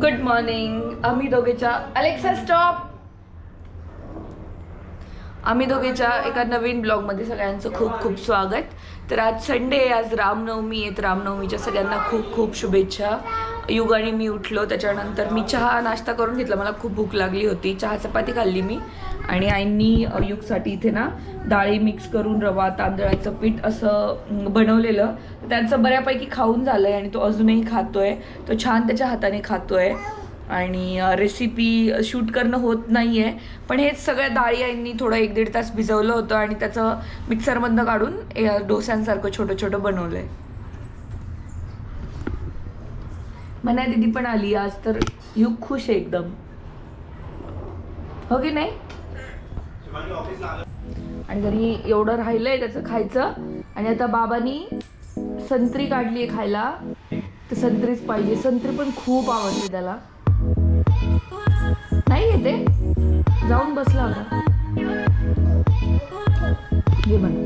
Good morning आम्ही दोघेच्या Alexa stop आम्ही दोघेच्या एका नवीन ब्लॉगमध्ये सगळ्यांचं खूप खूप स्वागत. तर आज संडे आहे आज रामनवमी आहेत रामनवमीच्या सगळ्यांना खूप खूप शुभेच्छा. युग आणि मी उठलो त्याच्यानंतर मी चहा नाश्ता करून घेतला. मला खूप भूक लागली होती. चहा चपाती खाल्ली मी. आणि आईंनी युगसाठी इथे ना डाळी मिक्स करून रवा तांदळाचं पीठ असं बनवलेलं. त्यांचं बऱ्यापैकी खाऊन झालं आहे आणि तो अजूनही खातोय. तो छान त्याच्या हाताने खातोय. आणि रेसिपी शूट करणं होत नाही आहे पण हेच सगळ्या डाळी आईंनी थोडं एक दीड तास भिजवलं होतं आणि त्याचं मिक्सरमधनं काढून डोस्यांसारखं छोटं छोटं बनवलं आहे म्हणा दिदी पण आली आज तर यू खुश आहे एकदम. हो की नाही? आणि जरी एवढं राहिलंय त्याचं खायचं. आणि आता बाबांनी संत्री काढली आहे खायला. तर संत्रीच पाहिजे. संत्री पण खूप आवडते त्याला. नाही येते? जाऊन बसला होता घे म्हण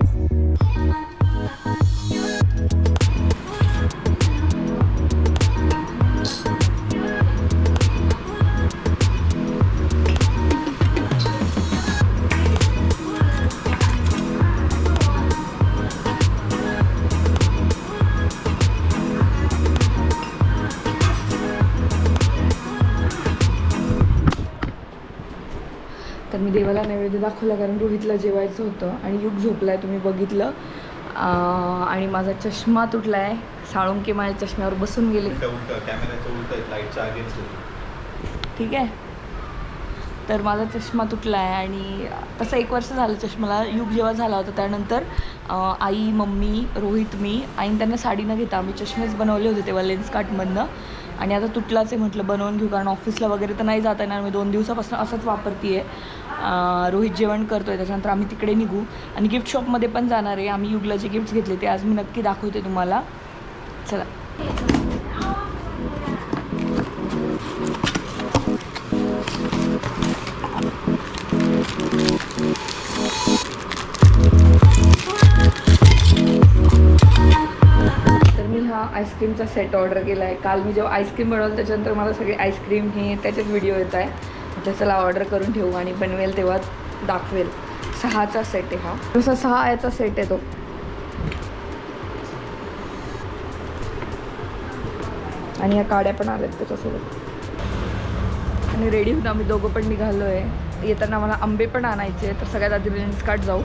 देवाला नैवेद्य दाखवला कारण रोहितला जेवायचं होतं आणि युग झोपलाय तुम्ही बघितलं. आणि माझा चष्मा तुटलाय. साळुंके माझ्या चष्म्यावर बसून गेले. आहे ठीक आहे. तर माझा चष्मा तुटला आहे आणि तसं एक वर्ष झालं चष्माला युग जेव्हा झाला होता त्यानंतर आई मम्मी रोहित मी आईने त्यांना साडी न घेता आम्ही चष्मेच बनवले होते तेव्हा लेन्स कार्टमधनं आणि आता तुटलाच आहे म्हटलं बनवून घेऊ कारण ऑफिसला वगैरे तर नाही जाता येणार. मी दोन दिवसापासून असंच वापरते आहे रोहित जेवण करतो आहे त्याच्यानंतर आम्ही तिकडे निघू. आणि गिफ्ट शॉपमध्ये पण जाणार आहे. आम्ही युगलाचे गिफ्ट्स घेतले ते आज मी नक्की दाखवते तुम्हाला. चला. आईस्क्रीमचा सेट ऑर्डर केला आहे काल मी जेव्हा आईस्क्रीम बनवलं त्याच्यानंतर मला सगळे आईस्क्रीम हे त्याचेच व्हिडिओ येत आहे. म्हटलं चला ऑर्डर करून ठेवू आणि बनवेल तेव्हा दाखवेल. सहाचा सेट आहे हा. तसा सहा याचा सेट आहे तो. आणि या काड्या पण आल्यात त्याच्यासोबत. आणि रेडी होऊन आम्ही दोघं पण निघालो आहे येताना मला आंबे पण आणायचे तर सगळ्यात आधी लेन्स जाऊ.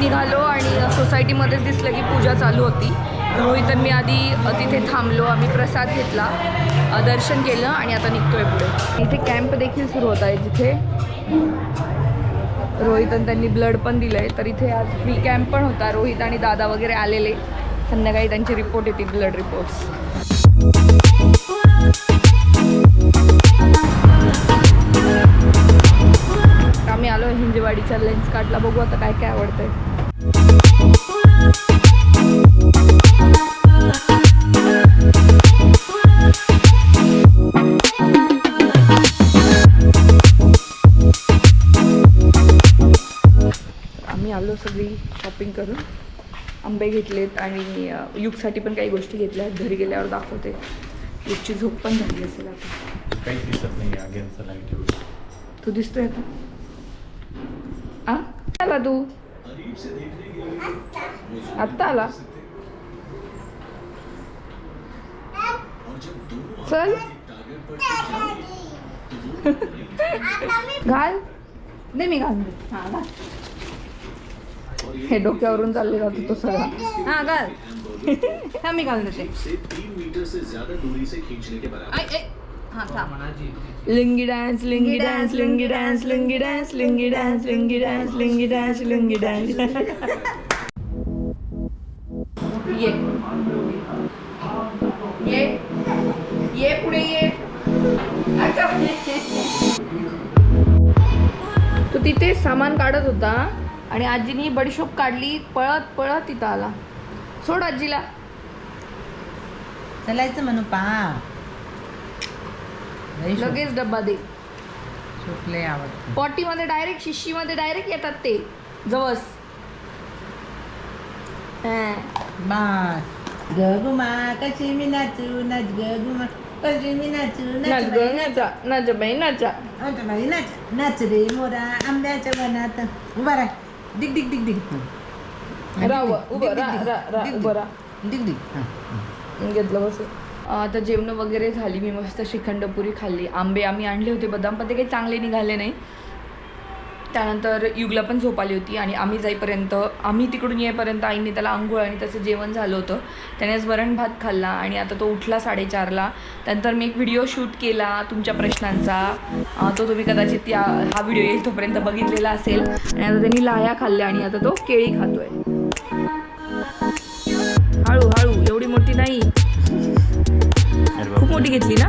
निघालो आणि सोसायटीमध्येच दिसलं की पूजा चालू होती. रोहित मी आधी तिथे थांबलो. आम्ही प्रसाद घेतला दर्शन केलं आणि आता निघतोय पुढे. इथे कॅम्प देखील सुरू होत आहे जिथे रोहित आणि त्यांनी ब्लड पण दिलंय. तर इथे आज फ्री कॅम्प पण होता. रोहित आणि दादा वगैरे आलेले. संध्याकाळी त्यांची रिपोर्ट येते ब्लड रिपोर्ट्स आम्ही आलो हिंजेवाडीच्या लेन्स कार्टला बघू आता काय काय आवडतंय. आलो सगळी शॉपिंग करून. आंबे घेतलेत आणि युगसाठी पण काही गोष्टी घेतल्या आहेत. घरी गेल्यावर दाखवते. युगची झोप पण झाली असेल आता. काहीच दिसत नाही तू दिसतोय आता आ? आला तू. आत्ता आला? चल. घाल. दे मी घाल हा घाल. हे डोक्यावरून चालले जातो तो सगळा. हाँ घाल. हा मी घालून देते. हा lungi dance lungi dance lungi dance lungi dance lungi dance lungi dance lungi dance lungi dance. ये. ये. ये पुढे ये. ती तिथे सामान काढत होता आणि आजीनी बडीशोप काढली पळत पळत तिथं आला. सोड आजीला. चलायचं म्हणू पा लगेच डब्बा दे. सुटले आवडत पॉटीमध्ये डायरेक्ट शिशीमध्ये डायरेक्ट येतात ते. जवस. हा. बस. गगुमा कशी मी नाचू नाच गगुमा कशी मी नाचू नाच नाच ग बाई, नाचा नाच बाई नाचा. नाच बाई, नाच. नाच रे मोरा आंब्याच्या वनात. उभा राह. डिग डिग डिग डिग. राव उभं रा रा रा उभं रा डिग डिग. घेतलं बस. आता जेवण वगैरे झाली मी मस्त श्रीखंडपुरी खाल्ली. आंबे आम्ही आणले होते बदाम पण ते काही चांगले निघाले नाही. त्यानंतर युगला पण झोप आली होती आणि आम्ही जाईपर्यंत आम्ही तिकडून येईपर्यंत आईने त्याला आंघोळ आणि त्याचं जेवण झालं होतं. त्यानेच वरण भात खाल्ला आणि आता तो उठला साडेचारला. त्यानंतर मी एक व्हिडिओ शूट केला तुमच्या प्रश्नांचा. तो तुम्ही कदाचित या हा व्हिडिओ येईल तोपर्यंत बघितलेला असेल. आणि आता त्यांनी लाह्या खाल्ल्या आणि आता तो केळी खातोय. मोठी घेतली ना?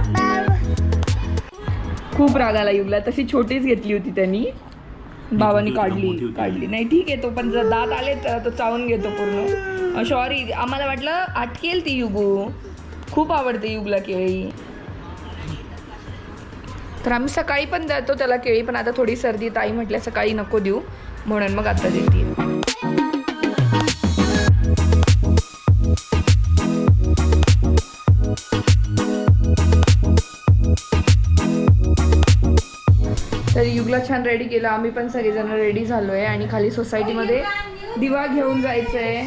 खूप राग आला युगला. तशी छोटीच घेतली होती त्यांनी. बाबांनी काढली. काढली. नाही ठीक आहे तो पण जर दात आले तर तो चावून घेतो पूर्ण. सॉरी आम्हाला वाटलं अटकेल ती युगू. खूप आवडते युगला केळी. तर आम्ही सकाळी पण देतो त्याला केळी पण आता थोडी सर्दी ताई म्हटल्या सकाळी नको देऊ. म्हणून मग आता देते. युगला छान रेडी केलं. आम्ही पण सगळेजण रेडी झालोय आणि खाली सोसायटीमध्ये दिवा घेऊन जायचंय.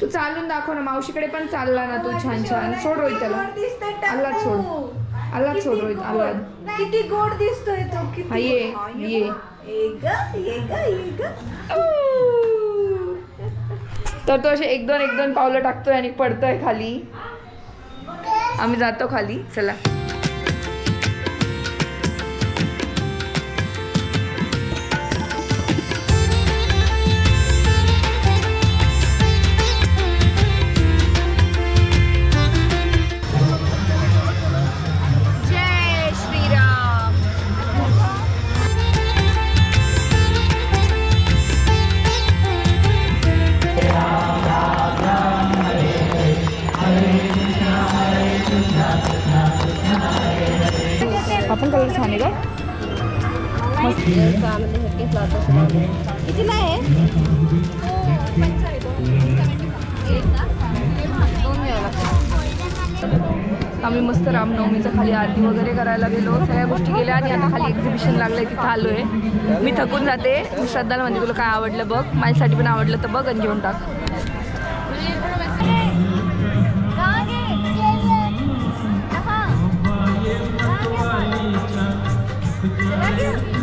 तू चालून दाखव ना मावशीकडे पण चालला ना तू छान छान. सोड रोहित त्याला. आल्लाद सोड. आल्लाद सोड रोहित आल्लाद किती गोड दिसतोय तो किती ये ये. तर तो असे एक दोन एक दोन पावलं टाकतोय आणि पडतोय खाली. आम्ही जातो खाली. चला. कितीला आहे? आम्ही मस्त रामनवमीचं खाली आरती वगैरे करायला गेलो. सगळ्या गोष्टी केल्या आणि आता खाली एक्झिबिशन लागलंय तिथं आहे मी थकून जाते. श्रद्धाला म्हणजे तुला काय आवडलं बघ? माझ्यासाठी पण आवडलं तर बघ आणि घेऊन टाक.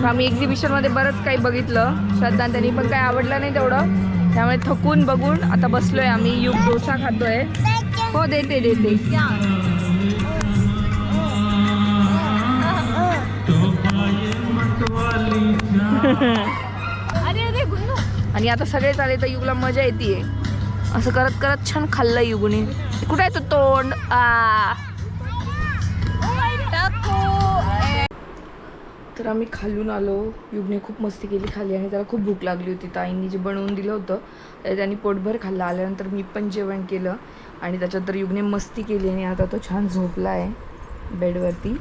आम्ही एक्झिबिशनमध्ये बरंच काही बघितलं. श्रद्धा त्यांनी पण काही आवडलं नाही तेवढं. त्यामुळे थकून बघून आता बसलोय आम्ही युग डोसा खातोय. हो देते देते. आणि आता सगळे आले तर युगला मजा येते असं करत करत छान खाल्लं युगने. कुठं आहे तोंड? आ. तर आम्ही खालून आलो. युगने खूप मस्ती केली खाली आणि त्याला खूप भूक लागली होती. ताईंनी जे बनवून दिलं होतं ते त्यांनी पोटभर खाल्लं. आल्यानंतर मी पण जेवण केलं आणि त्याच्यानंतर युगने मस्ती केली आणि आता तो छान झोपला आहे बेडवरती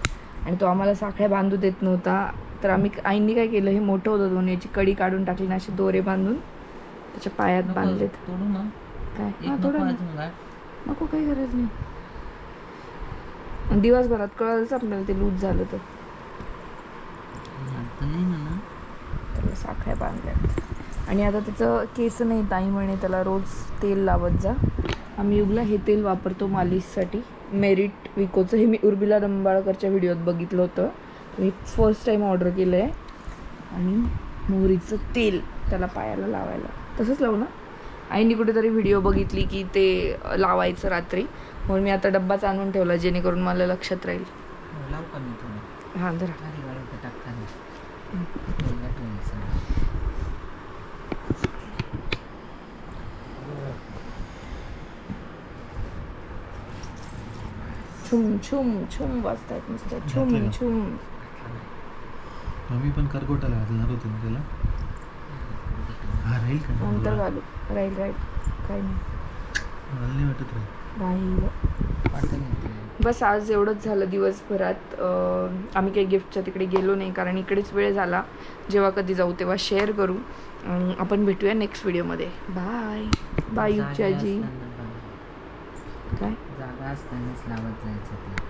आणि तो आम्हाला साखळ्या बांधू देत नव्हता. तर आम्ही आईंनी काय केलं हे मोठं होतं दोन याची कडी काढून टाकली ना असे दोरे बांधून त्याच्या पायात बांधलेत. काय? हा नको थोडं. नको काही गरज नाही. दिवसभरात कळलंच आपल्याला ते लूज झालं तर. त्याला साखळ्या बांधल्या आणि आता त्याचं केस नाही ताई म्हणे त्याला रोज तेल लावत जा. आम्ही युगला हे तेल वापरतो मालिशसाठी. मेरिट विकोचं हे मी उर्मिला दंबाळकरच्या व्हिडिओत बघितलं होतं. मी फर्स्ट टाईम ऑर्डर केलं आहे आणि मोहरीचं तेल त्याला पायाला लावायला. तसंच लावू ना. आईने कुठेतरी व्हिडिओ बघितली की ते लावायचं रात्री. म्हणून मी आता डब्बाच आणून ठेवला जेणेकरून मला लक्षात राहील. हो, लावू का मी थोडं हां धरा खाली वाळवतं टाकताना वेगळं ठेवायचं. छुम छुम छुम वाजतायत नुसतं. छुम छुम. मम्मी पण करकोटाला घालणार होती ना त्याला? राहील का? नंतर घालू. राहील राहील. काही नाही. मला नाही वाटत राहील. बस आज एवढंच झालं दिवसभरात. आम्ही काही गिफ्टच्या तिकडे गेलो नाही कारण इकडेच वेळ झाला. जेव्हा कधी जाऊ तेव्हा शेअर करू. आपण भेटूया नेक्स्ट व्हिडिओमध्ये बाय बाय युगची आजी काय जागा असतानाच लावत जायचं ते